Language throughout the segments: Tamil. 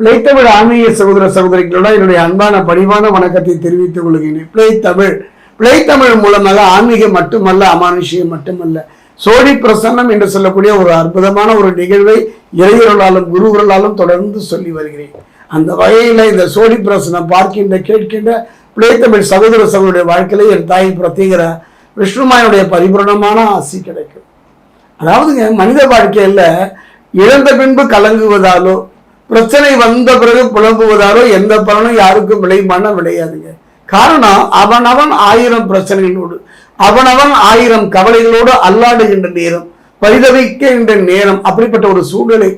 பிழைத்தமிழ் ஆன்மீக சகோதர சகோதரிகளோட என்னுடைய அன்பான பணிவான வணக்கத்தை தெரிவித்துக் கொள்கிறேன் பிழைத்தமிழ் பிழைத்தமிழ் மூலமாக ஆன்மீகம் மட்டுமல்ல அமானுஷியம் மட்டுமல்ல. சோழி பிரசன்னம் என்று சொல்லக்கூடிய ஒரு அற்புதமான ஒரு நிகழ்வை இறையர்களாலும் குருவர்களாலும் தொடர்ந்து சொல்லி வருகிறேன். அந்த வகையில் இந்த சோழி பிரசனம் பார்க்கின்ற கேட்கின்ற பிழைத்தமிழ் சகோதர சகோதரிய வாழ்க்கையில என் தாய் பிரத்யேகிற விஷ்ணுமாயனுடைய பரிபூரணமான ஆசி கிடைக்கும். அதாவதுங்க மனித வாழ்க்கையில் இழந்த பின்பு கலங்குவதாலோ பிரச்சனை வந்த பிறகு புலம்புவதாரோ எந்த பலனும் யாருக்கும் விளையுமான விளையாதுங்க. காரணம் அவனவன் ஆயிரம் பிரச்சனைகளோடு அவனவன் ஆயிரம் கவலைகளோடு அல்லாடுகின்ற நேரம் பரிதவிக்கின்ற நேரம் அப்படிப்பட்ட ஒரு சூழ்நிலை.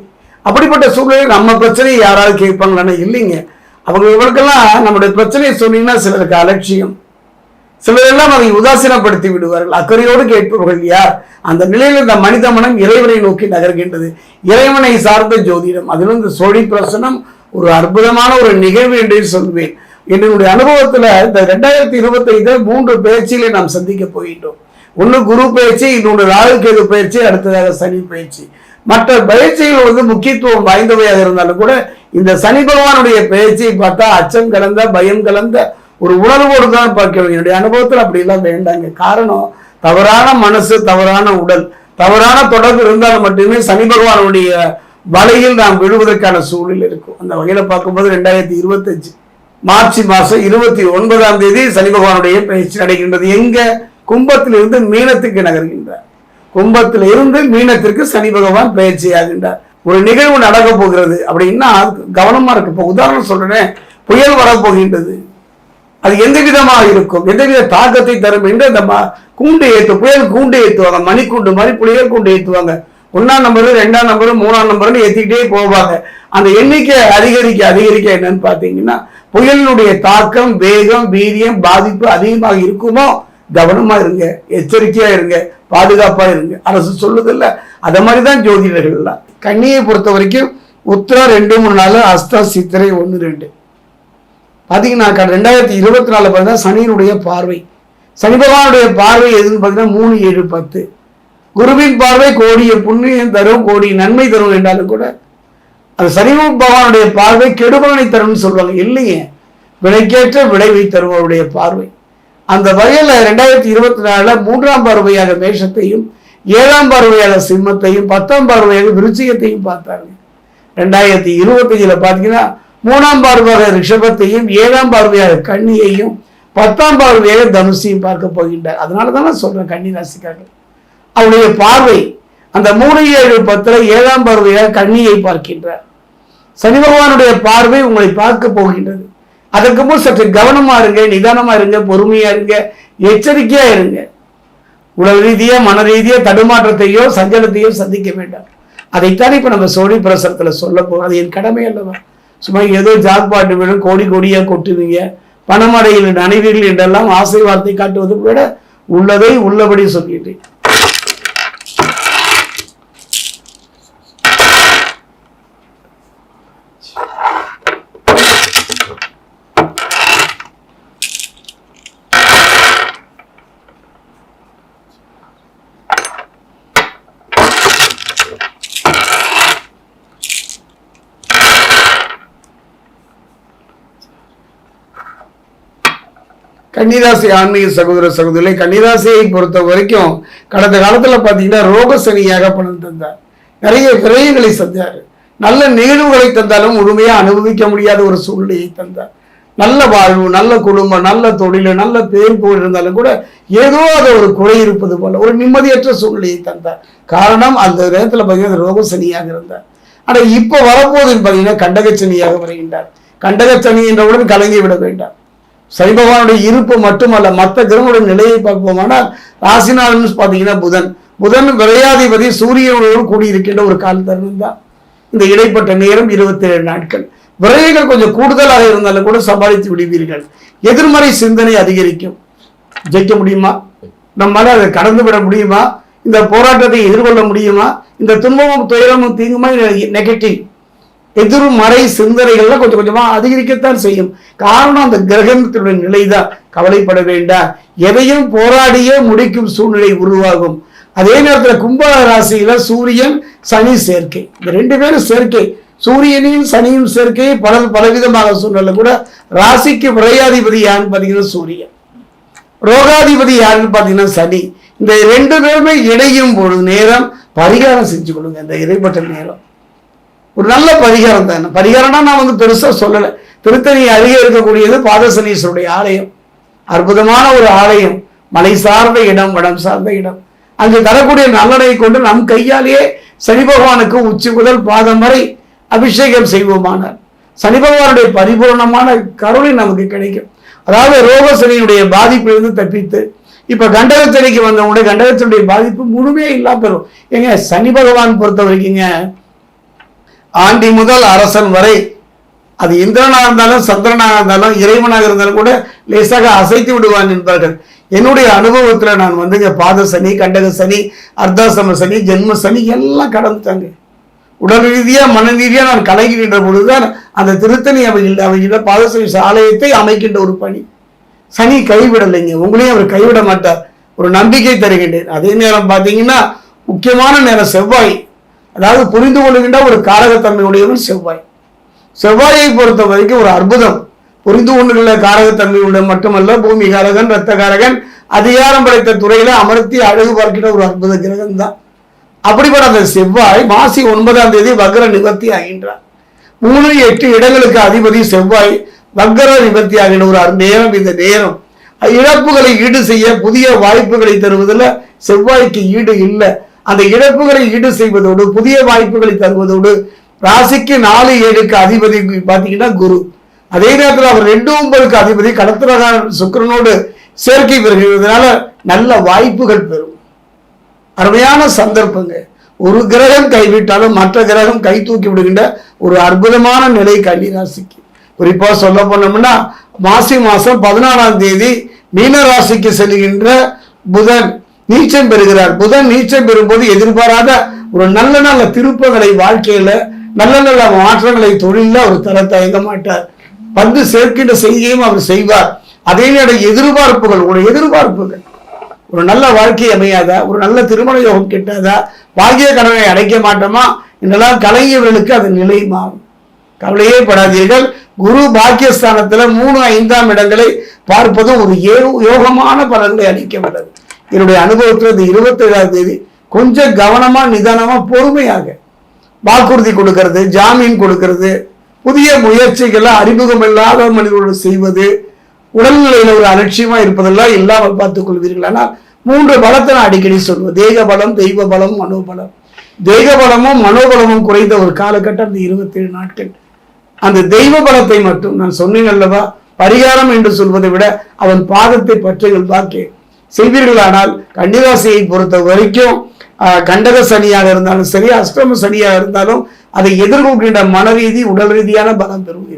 அப்படிப்பட்ட சூழ்நிலை நம்ம பிரச்சனையை யாராவது கேட்பாங்களான்னு இல்லைங்க. அவங்க இவருக்கெல்லாம் நம்முடைய பிரச்சனையை சொன்னீங்கன்னா சிலருக்கு அலட்சியம். சிலரெல்லாம் அதை உதாசீனப்படுத்தி விடுவார்கள். அக்கறையோடு கேட்பவர்கள் யார்? அந்த நிலையில் இந்த மனித மனம் இறைவனை நோக்கி நகர்கின்றது. இறைவனை சார்ந்த ஜோதிடம் அதிலும் இந்த சோழி பிரசனம் ஒரு அற்புதமான ஒரு நிகழ்வு என்று சொல்வேன். என்னுடைய அனுபவத்தில் இந்த ரெண்டாயிரத்தி இருபத்தைந்து மூன்று பயிற்சிகளை நாம் சந்திக்க போகின்றோம். ஒன்று குரு பயிற்சி இன்னொன்று ராகு கேது பயிற்சி அடுத்ததாக சனி பயிற்சி மற்ற பயிற்சிகள் வந்து முக்கியத்துவம் வாய்ந்தவையாக இருந்தாலும் கூட இந்த சனி பகவானுடைய பயிற்சியை பார்த்தா அச்சம் கலந்த பயம் கலந்த ஒரு உணர்வோடு தான் பார்க்கணும் என்னுடைய அனுபவத்தில் அப்படிலாம் வேண்டாங்க. காரணம் தவறான மனசு தவறான உடல். தவறான தொடர்பு இருந்தால் மட்டுமே சனி பகவானுடைய வலையில் நாம் விழுவதற்கான சூழல் இருக்கும். அந்த வகையில் பார்க்கும்போது ரெண்டாயிரத்தி இருபத்தஞ்சு மார்ச் மாதம் இருபத்தி ஒன்பதாம் தேதி சனி பகவானுடைய பயிற்சி நடைகின்றது. எங்க? கும்பத்திலிருந்து மீனத்துக்கு நகர்கின்றார். கும்பத்தில் இருந்து மீனத்திற்கு சனி பகவான் பயிற்சி ஆகின்றார் ஒரு நிகழ்வு நடக்க போகிறது அப்படின்னா கவனமாக கவனமா இருக்கு இப்போ உதாரணம் சொல்றேன் புயல் வரப்போகின்றது அது எந்த விதமாக இருக்கும்? எந்தவித தாக்கத்தை தரும்? என்று அந்த கூண்டு ஏற்று புயல் கூண்டு ஏற்றுவாங்க மணிக்கூண்டு மாதிரி புயல் கூண்டு ஏற்றுவாங்க ஒன்றாம் நம்பரு ரெண்டாம் நம்பரும் மூணாம் நம்பர்னு ஏற்றிக்கிட்டே போவாங்க. அந்த எண்ணிக்கை அதிகரிக்க அதிகரிக்க என்னன்னு பார்த்தீங்கன்னா புயலினுடைய தாக்கம் வேகம் வீரியம் பாதிப்பு அதிகமாக இருக்குமோ கவனமா இருங்க. எச்சரிக்கையா இருங்க. பாதுகாப்பா இருங்க. அரசு சொல்லுதில்ல. அத மாதிரி தான் ஜோதிடர்கள்லாம். கண்ணியை பொறுத்த வரைக்கும் உத்திரம் ரெண்டு மூணு நாள் அஸ்தா சித்திரை ஒன்று ரெண்டு. பார்த்தீங்கன்னா ரெண்டாயிரத்தி இருபத்தி நாலு பார்த்தீங்கன்னா சனியினுடைய பார்வை. சனி பகவானுடைய பார்வை எதுன்னு பார்த்தீங்கன்னா மூணு ஏழு பத்து. குருவின் பார்வை கோடிய புண்ணியம் தரும் கோடி நன்மை தரும் என்றாலும் கூட அது சனி பகவானுடைய பார்வை கெடுபலனை தரும்னு சொல்லுவாங்க. இல்லையே. விலைக்கேற்ற விளைவை தரும் அவருடைய பார்வை. அந்த வகையில் ரெண்டாயிரத்தி இருபத்தி நாலுல மூன்றாம் பார்வையாக மேஷத்தையும் ஏழாம் பார்வையாக சிம்மத்தையும் பத்தாம் பார்வையாக விருச்சிகத்தையும் பார்த்தாங்க. ரெண்டாயிரத்தி இருபத்தஞ்சில் பார்த்தீங்கன்னா மூணாம் பார்வையாக ரிஷபத்தையும் ஏழாம் பார்வையாக கன்னியையும் பத்தாம் பார்வையாக தனுஷையும் பார்க்க போகின்றார். அதனால தான் நான் சொல்கிறேன் கண்ணி ராசிக்காரர்கள். அவருடைய பார்வை அந்த மூணு ஏழு பத்தில் ஏழாம் பார்வையாக கன்னியை பார்க்கின்றார். சனி பகவானுடைய பார்வை உங்களை பார்க்க போகின்றது. அதற்கு முன் சற்று கவனமாக இருங்க நிதானமாக இருங்க பொறுமையாக இருங்க எச்சரிக்கையாக இருங்க. உடல் ரீதியாக மன ரீதியாக தடுமாற்றத்தையோ சஞ்சலத்தையோ சந்திக்க வேண்டாம். அதைத்தான் இப்போ நம்ம சோழி பிரசரத்தில் சொல்ல போகிறோம் அது என் கடமை அல்லவா? சும்மா ஏதோ ஜாக்பாட்டு வேணும் கோடி கோடியாக கொட்டுவீங்க. பணமடையில் நனைவீர்கள் என்றெல்லாம் ஆசை வார்த்தை காட்டுவதை விட உள்ளதை உள்ளபடி சொல்லிட்டேன் கன்னிராசி ஆன்மீக சகோதர சகோதரிகளை கன்னிராசியை பொறுத்த வரைக்கும் கடந்த காலத்தில் பார்த்தீங்கன்னா ரோக சனியாக பணம் தந்தார். நிறைய விரயங்களை செஞ்சார் நல்ல நிகழ்வுகளை தந்தாலும் முழுமையாக அனுபவிக்க முடியாத ஒரு சூழ்நிலையை தந்தார். நல்ல வாழ்வு நல்ல குடும்பம் நல்ல தொழில் நல்ல பேர் புகழ் இருந்தாலும் கூட ஏதோ அது ஒரு குறை இருப்பது போல ஒரு நிம்மதியற்ற சூழ்நிலையை தந்தார். காரணம் அந்த நேரத்தில் பார்த்தீங்கன்னா ரோக சனியாக இருந்தார். ஆனால் இப்போ வரப்போதுன்னு பார்த்தீங்கன்னா கண்டகச்சனியாக வருகின்றார். கண்டகச்சனி என்றவுடன் கலங்கி விட வேண்டாம். சனி இருப்பு மட்டுமல்ல மற்ற கிரகங்களுடைய நிலையை பார்ப்போமானால் ராசிநாதன் பார்த்தீங்கன்னா புதன். புதன் விரையாதிபதி சூரியனோடு கூடியிருக்கின்ற ஒரு கால தருணம் தான். இந்த இடைப்பட்ட நேரம் இருபத்தி ஏழு நாட்கள். விரைவுகள் கொஞ்சம் கூடுதலாக இருந்தாலும் கூட சமாளித்து விடுவீர்கள். எதிர்மறை சிந்தனை அதிகரிக்கும். ஜெயிக்க முடியுமா? நம்மளால் அதை கடந்து விட முடியுமா? இந்த போராட்டத்தை எதிர்கொள்ள முடியுமா? இந்த துன்பமும் துயரமும் தீங்குமா நெகட்டிவ். எதிர்மறை சிந்தனைகள்லாம் கொஞ்சம் கொஞ்சமாக அதிகரிக்கத்தான் செய்யும். காரணம் அந்த கிரகணத்தினுடைய நிலைதான். கவலைப்பட வேண்டாம். எதையும் போராடியே முடிக்கும் சூழ்நிலை உருவாகும். அதே நேரத்தில் கும்ப ராசியில சூரியன் சனி சேர்க்கை. இந்த ரெண்டு பேரும் சேர்க்கை. சூரியனையும் சனியும் சேர்க்கை. பல பலவிதமாக சூழ்நிலை கூட ராசிக்கு விரையாதிபதி யாருன்னு பார்த்தீங்கன்னா சூரியன். ரோகாதிபதி யாருன்னு பார்த்தீங்கன்னா சனி. இந்த ரெண்டு பேருமே இணையும் பொழுது நேரம் பரிகாரம் செஞ்சு கொடுங்க இந்த இடைப்பட்ட நேரம். ஒரு நல்ல பரிகாரம் தான். பரிகாரம்னா நான் வந்து பெருசாக சொல்லலை. திருத்தணி அருகே இருக்கக்கூடியது பாதசனீஸ்வருடைய ஆலயம். அற்புதமான ஒரு ஆலயம். மலை சார்ந்த இடம் வடம் சார்ந்த இடம். அங்கு தரக்கூடிய நல்லனை கொண்டு நம் கையாலேயே சனி பகவானுக்கு உச்சி முதல் பாதம் வரை அபிஷேகம் செய்வோமானார். சனி பகவானுடைய பரிபூர்ணமான கருணை நமக்கு கிடைக்கும். அதாவது ரோக சனியினுடைய பாதிப்பிலிருந்து தப்பித்து இப்ப கண்டகச்சனிக்கு வந்தவங்களுடைய கண்டகச்சனுடைய பாதிப்பு முழுமையா இல்லாம பெறும் ஏங்க சனி பகவான் பொறுத்த வரைக்குங்க ஆண்டி முதல் அரசன் வரை அது இந்திரனாக இருந்தாலும் சந்திரனாக இருந்தாலும் இறைவனாக இருந்தாலும் கூட லேசாக அசைத்து விடுவான் என்பார்கள். என்னுடைய அனுபவத்தில் நான் வந்துங்க பாத சனி கண்டக சனி அர்த்தாசம சனி ஜென்ம சனி எல்லாம் கடந்துட்டாங்க. உடல் ரீதியாக மன ரீதியாக நான் கலங்குகின்ற பொழுதுதான் அந்த திருத்தணி அவையில் அவையில் பாதசனி ஆலயத்தை அமைக்கின்ற ஒரு பணி. சனி கைவிடலைங்க உங்களையும் அவர் கைவிட மாட்டார். ஒரு நம்பிக்கை தருகின்றேன். அதே நேரம் பார்த்தீங்கன்னா முக்கியமான நேரம் செவ்வாய். அதாவது புரிந்து கொள்கின்ற ஒரு காரகத்தன்மையுடையவன் செவ்வாய். செவ்வாயை பொறுத்த வரைக்கும் ஒரு அற்புதம். புரிந்து கொண்டுள்ள காரகத்தன்மையுடன் மட்டுமல்ல பூமி காரகன் ரத்த காரகன் அதிகாரம் படைத்த துறையில அமர்த்தி அழகு பார்க்கிற ஒரு அற்புத கிரகம் தான். அப்படிப்பட்ட அந்த செவ்வாய் மாசி ஒன்பதாம் தேதி வக்ர நிவர்த்தி ஆகின்றார். மூணு எட்டு இடங்களுக்கு அதிபதி செவ்வாய் வக்ர நிவர்த்தி ஆகின்ற ஒரு நேரம் இந்த நேரம். இழப்புகளை ஈடு செய்ய புதிய வாய்ப்புகளை தருவதில் செவ்வாய்க்கு ஈடு இல்லை. அந்த இழப்புகளை ஈடு செய்வதோடு புதிய வாய்ப்புகளை தருவதோடு ராசிக்கு நாலு ஏழுக்கு அதிபதி பார்த்தீங்கன்னா குரு. அதே நேரத்தில் அவர் ரெண்டு ஒன்பதுக்கு அதிபதி கடத்திரகார சுக்கிரனோடு சேர்க்கை பெறுகிறதுனால நல்ல வாய்ப்புகள் பெறும். அருமையான சந்தர்ப்பங்க. ஒரு கிரகம் கைவிட்டாலும் மற்ற கிரகம் கை தூக்கி விடுகின்ற ஒரு அற்புதமான நிலை கன்னி ராசிக்கு. குறிப்பாக சொல்ல போனோம்னா மாசி மாதம் பதினாறாம் தேதி மீன ராசிக்கு செல்கின்ற புதன். நீச்சம் பெறுகிறார். புதன் நீச்சம் பெறும்போது எதிர்பாராத ஒரு நல்ல நல்ல திருப்பங்களை வாழ்க்கையில நல்ல நல்ல மாற்றங்களை தொழில அவர் தர தயங்க மாட்டார். வந்து சேர்க்கின்ற செய்தியும் அவர் செய்வார். அதே நேரம் எதிர்பார்ப்புகள் ஒரு எதிர்பார்ப்புகள். ஒரு நல்ல வாழ்க்கை அமையாதா? ஒரு நல்ல திருமண யோகம் கிட்டாதா? பாக்கிய கடனை அடைக்க மாட்டோமா? என்றெல்லாம் கலைஞர்களுக்கு அது நிலை மாறும். கவலையே படாதீர்கள். குரு பாக்கியஸ்தானத்துல மூணு ஐந்தாம் இடங்களை பார்ப்பதும் ஒரு ஏ- யோகமான பலன்களை அளிக்க வல்லது. என்னுடைய அனுபவத்தில் இந்த இருபத்தேழாம் தேதி கொஞ்சம் கவனமாக நிதானமாக பொறுமையாக வாக்குறுதி கொடுக்கறது ஜாமீன் கொடுக்கறது புதிய முயற்சிகளை அறிமுகம் இல்லாத மனிதர்களோடு செய்வது உடல்நிலையில் ஒரு அலட்சியமாக இருப்பதெல்லாம் இல்லாமல் பார்த்துக் கொள்வீர்கள். ஆனால் மூன்று பலத்தை நான் அடிக்கடி சொல்லுவேன். தேக பலம் தெய்வ பலம் மனோபலம். தேக பலமும் மனோபலமும் குறைந்த ஒரு காலகட்டம் அந்த இருபத்தேழு நாட்கள். அந்த தெய்வ பலத்தை மட்டும் நான் சொன்னேன் அல்லவா? பரிகாரம் என்று சொல்வதை விட அவன் பாதத்தை பற்றுங்கள் பாக்கேன் செய்வீர்களானால் கன்னிராசியை பொறுத்த வரைக்கும் ஆஹ், கண்டக சனியாக இருந்தாலும் சரி அஷ்டம சனியாக இருந்தாலும் அதை எதிர்கொள்கின்ற மன ரீதி உடல் ரீதியான பலம் பெறுவீர்கள்.